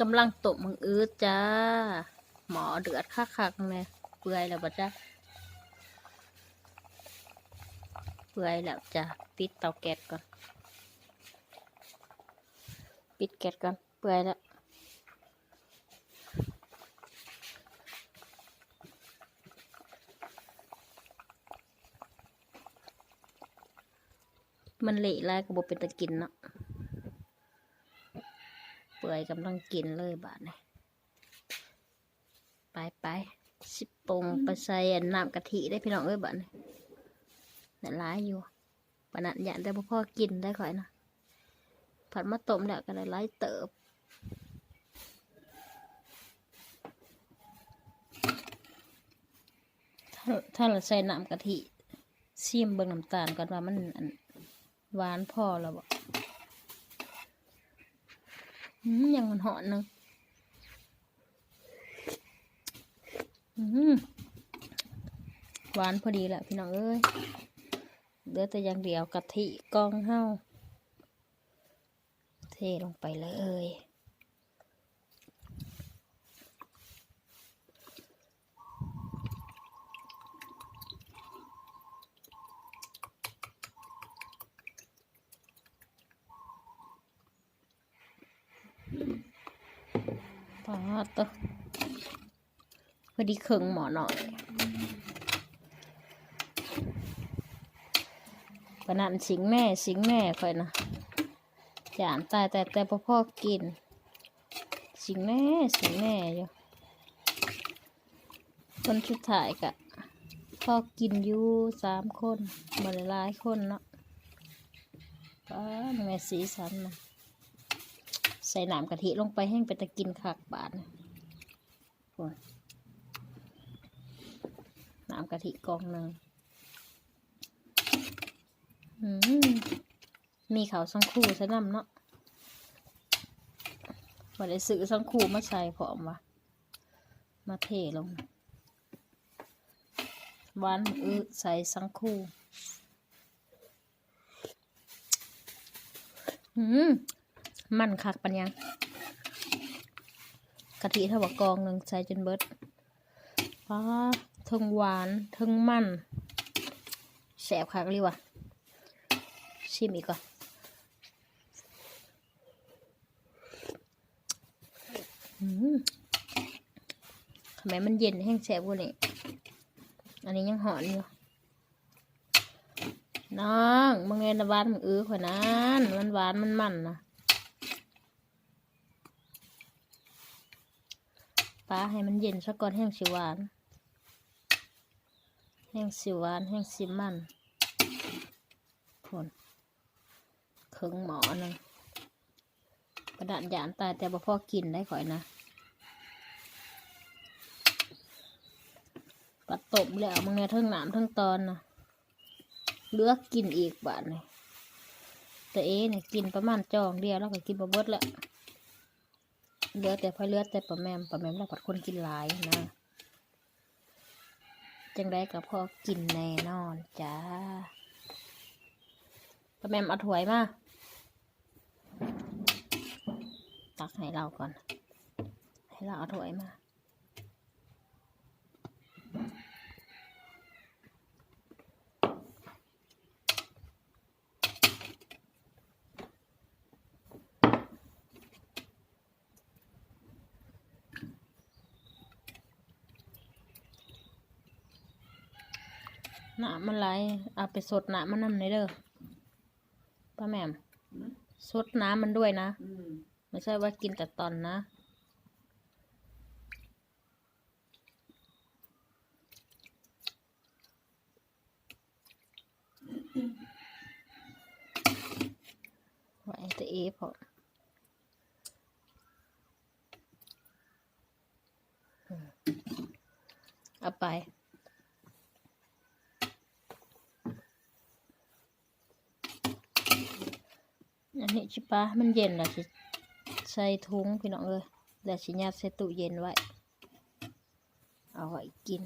กำลังตบมึงอื้อจ้า หมอเดือดคักๆเลยเปื่อยแล้วบ่จ้าเปื่อยแล้วจ้ะปิดเตาแก๊สก่อน ปิดแก๊สก่อน เปื่อยแล้วมันเละแล้วก็บ่เป็นตะกินเนาะ เปื่อยกำลังกินเลยบาดนี้ไปไปสิปงไปใส่น้ำกะทิได้พี่น้องเอ้ยบาดนี้แต่ร้ายอยู่ปานนันอยากได้บ่พ่อกินได้ข่อยนะผัดมาต้มแล้วก็ได้ร้ายเติบถ้าถ้าเราใส่น้ำกะทิชิมเบิ่งน้ำตาลก่อนว่ามันหวานพอแล้วบ่อืม ยังมันหอนนึงหวานพอดีแหละพี่น้องเอ้ยเหลือแต่อย่างเดียวกะทิกองเห้าเทลงไปเลย ปาดตัวพอดีเครื่องหมอหน่อยปะนันสิงแม่สิงแม่ค่อยนะจานตายแต่แต่พ่อพ่อกิน สิงแม่สิงแม่อยู่คนชุดถ่ายกะพ่อกินอยู่สามคนมาหลายคนเนาะป้าแม่สีสันนะ ใส่น้ำกะทิลงไปให้เป็นตะกินขากบาทนะโอ้ยน้ำกะทิกองหนึ่งมมีเขาสังคู่ซะนำเนาะมาได้ซื้อสังคูมาใส่พร้อมวะมาเทลงหวานอื้อใส่สังคูอืม มันคักปัญญังกะทิเท่ากับกองหนึ่งใส่จนเบิดป้าเทึงหวานทึงมันแสบคักเลยว่ะ ชิมอีกก่อนทำไมมันเย็นแห้งแสบกว่านี้อันนี้ยังหอนอยู่น้องมึงไงนะหวานมึงอื้อขนานั้นมันหวานมันมันนะ ป้าให้มันเย็นซะก่อนแห้งสิหวาน แห้งสิหวานแห้งสิมันคนเครื่องหมอหนึงกระดาษยานตายแต่บ่พอกินได้ข่อยนะปัดตบแล้วมึงเนี่ยทั้งหนามทั้งตอนนะเลือกกินอีกบาทนี่แต่เอ๊เนี่ยกินประมาณจองเดียวแล้วก็กินบะเบิดแล้ว เหลือแต่พอเลือดแต่ปลาแมมปลาแมมเราผัดคนกินหลายนะ จังได้กับพ่อกินแน่นอนจ้าปลาแมมเอาถ้วยมา ตักให้เราก่อน ให้เราเอาถ้วยมา หนามันไหลเอาไปสดหน้ำมันน้ำในอยเด้อป้าแหม่มสดน้ำมันด้วยนะ อืมไม่ใช่ว่ากินแต่ตอนนะไว้แต่เอพอเอาไป นนี้ชิปะมันเย็นแล้วสิใส่ถุงพี่น้องเอ้ยแล้วสิยัดใส่ตู้เย็นไว้ เอาไว้กิน